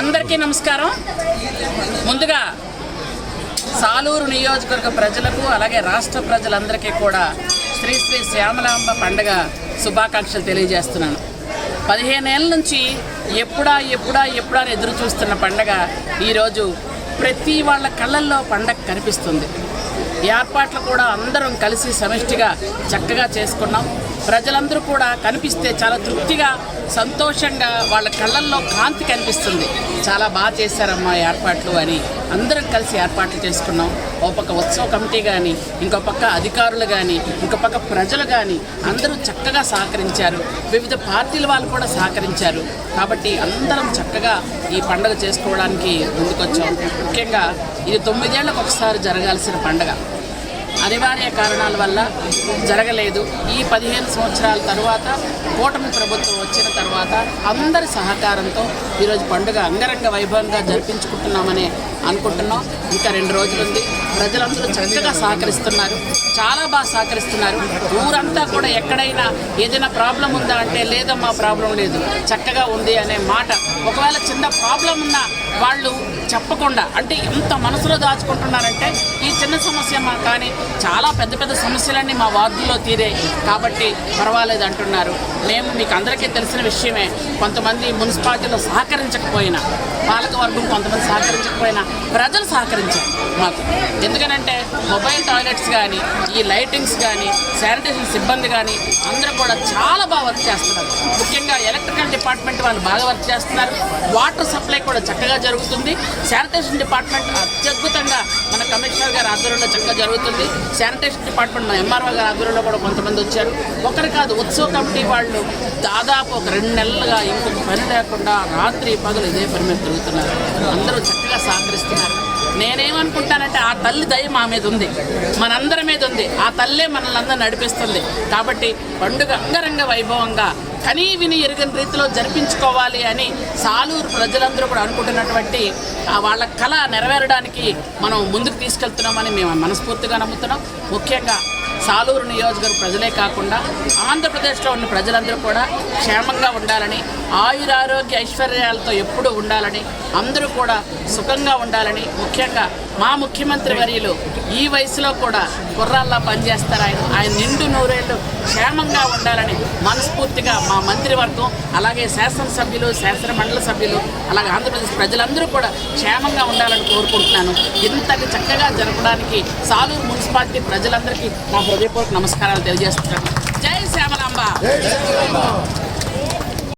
అందరికీ నమస్కారం. ముందుగా సాలూరు నియోజకవర్గ ప్రజలకు అలాగే రాష్ట్ర ప్రజలందరికీ కూడా శ్రీ శ్రీ శ్యామలాంబ పండగ శుభాకాంక్షలు తెలియజేస్తున్నాను. పదిహేనేళ్ళ నుంచి ఎప్పుడా ఎప్పుడా ఎప్పుడా అని ఎదురు చూస్తున్న పండగ ఈరోజు ప్రతి వాళ్ళ కళ్ళల్లో పండగ కనిపిస్తుంది. ఏర్పాట్లు కూడా అందరం కలిసి సమిష్టిగా చక్కగా చేసుకున్నాం. ప్రజలందరూ కూడా కనిపిస్తే చాలా తృప్తిగా సంతోషంగా వాళ్ళ కళ్ళల్లో కాంతి కనిపిస్తుంది. చాలా బాగా చేశారమ్మా ఏర్పాట్లు అని అందరం కలిసి ఏర్పాట్లు చేసుకున్నాం. ఓ పక్క ఉత్సవ కమిటీ కానీ ఇంకో పక్క అధికారులు కానీ ఇంకో పక్క ప్రజలు కానీ అందరూ చక్కగా సహకరించారు. వివిధ పార్టీల వాళ్ళు కూడా సహకరించారు. కాబట్టి అందరం చక్కగా ఈ పండుగ చేసుకోవడానికి ముందుకొచ్చాం. ముఖ్యంగా ఇది తొమ్మిదేళ్ళకు ఒకసారి జరగాల్సిన పండుగ. అనివార్య కారణాల వల్ల జరగలేదు. ఈ పదిహేను సంవత్సరాల తర్వాత కూటమి ప్రభుత్వం వచ్చిన తర్వాత అందరి సహకారంతో ఈరోజు పండుగ అంగరంగ వైభవంగా జరిపించుకుంటున్నామనే అనుకుంటున్నాం. ఇంకా రెండు రోజులు ఉంది ప్రజలందరూ చక్కగా సహకరిస్తున్నారు. చాలా బాగా సహకరిస్తున్నారు. ఊరంతా కూడా ఎక్కడైనా ఏదైనా ప్రాబ్లం ఉందా అంటే లేదమ్మా ప్రాబ్లం లేదు. చక్కగా ఉంది అనే మాట. ఒకవేళ చిన్న ప్రాబ్లం ఉన్నా వాళ్ళు చెప్పకుండా అంటే ఎంత మనసులో దాచుకుంటున్నారంటే ఈ చిన్న సమస్య మా కానీ చాలా పెద్ద పెద్ద సమస్యలన్నీ మా వార్డులో తీరాయి. కాబట్టి పర్వాలేదు అంటున్నారు. మేము మీకు అందరికీ తెలిసిన విషయమే. కొంతమంది మున్సిపాలిటీలో సహకరించకపోయినా పాలకవర్గం కొంతమంది సహకరించకపోయినా ప్రజలు సహకరించారు మాకు. ఎందుకనంటే మొబైల్ టాయిలెట్స్ కానీ ఈ లైటింగ్స్ కానీ శానిటేషన్ సిబ్బంది కానీ అందరూ కూడా చాలా బాగా వర్క్ చేస్తున్నారు. ముఖ్యంగా ఎలక్ట్రికల్ డిపార్ట్మెంట్ వాళ్ళు బాగా వర్క్ చేస్తున్నారు. వాటర్ సప్లై కూడా చక్కగా జరుగుతుంది. శానిటేషన్ డిపార్ట్మెంట్ అత్యద్భుతంగా కమిషనర్ గారి ఆధ్వర్యంలో చక్కగా జరుగుతుంది. శానిటేషన్ డిపార్ట్మెంట్ మన ఎంఆర్ఓ గారి ఆధ్వర్యంలో కూడా కొంతమంది వచ్చారు. ఒకరు కాదు ఉత్సవ కమిటీ వాళ్ళు దాదాపు ఒక రెండు నెలలుగా ఇంకొక పని లేకుండా రాత్రి పగలు ఇదే పని మీద తిరుగుతున్నారు. అందరూ చక్కగా సహకరిస్తున్నారు. నేనేమనుకుంటానంటే ఆ తల్లి దయ మా మీద ఉంది. మనందరి మీద ఉంది. ఆ తల్లే మనల్ని అందరూ నడిపిస్తుంది. కాబట్టి పండుగ అంగరంగ వైభవంగా కనీ విని ఎరుగని రీతిలో జరిపించుకోవాలి అని సాలూరు ప్రజలందరూ కూడా అనుకుంటున్నటువంటి వాళ్ళ కళ నెరవేరడానికి మనం ముందుకు తీసుకెళ్తున్నామని మేము మనస్ఫూర్తిగా నమ్ముతున్నాం. ముఖ్యంగా సాలూరు నియోజకవర్గ ప్రజలే కాకుండా ఆంధ్రప్రదేశ్లో ఉన్న ప్రజలందరూ కూడా క్షేమంగా ఉండాలని ఆయురారోగ్య ఐశ్వర్యాలతో ఎప్పుడు ఉండాలని అందరూ కూడా సుఖంగా ఉండాలని ముఖ్యంగా మా ముఖ్యమంత్రి వర్యులు ఈ వయసులో కూడా కుర్రాల్లా పనిచేస్తారు. ఆయన ఆయన నిండు నూరేళ్ళు క్షేమంగా ఉండాలని మనస్ఫూర్తిగా మా మంత్రివర్గం అలాగే శాసనసభ్యులు శాసన మండలి సభ్యులు అలాగే ఆంధ్రప్రదేశ్ ప్రజలందరూ కూడా క్షేమంగా ఉండాలని కోరుకుంటున్నాను. ఇంతటి చక్కగా జరపడానికి సాలూరు మున్సిపాలిటీ ప్రజలందరికీ మా హృదయపూర్వక నమస్కారాలు తెలియజేస్తున్నాను. జై శ్యామలాంబ!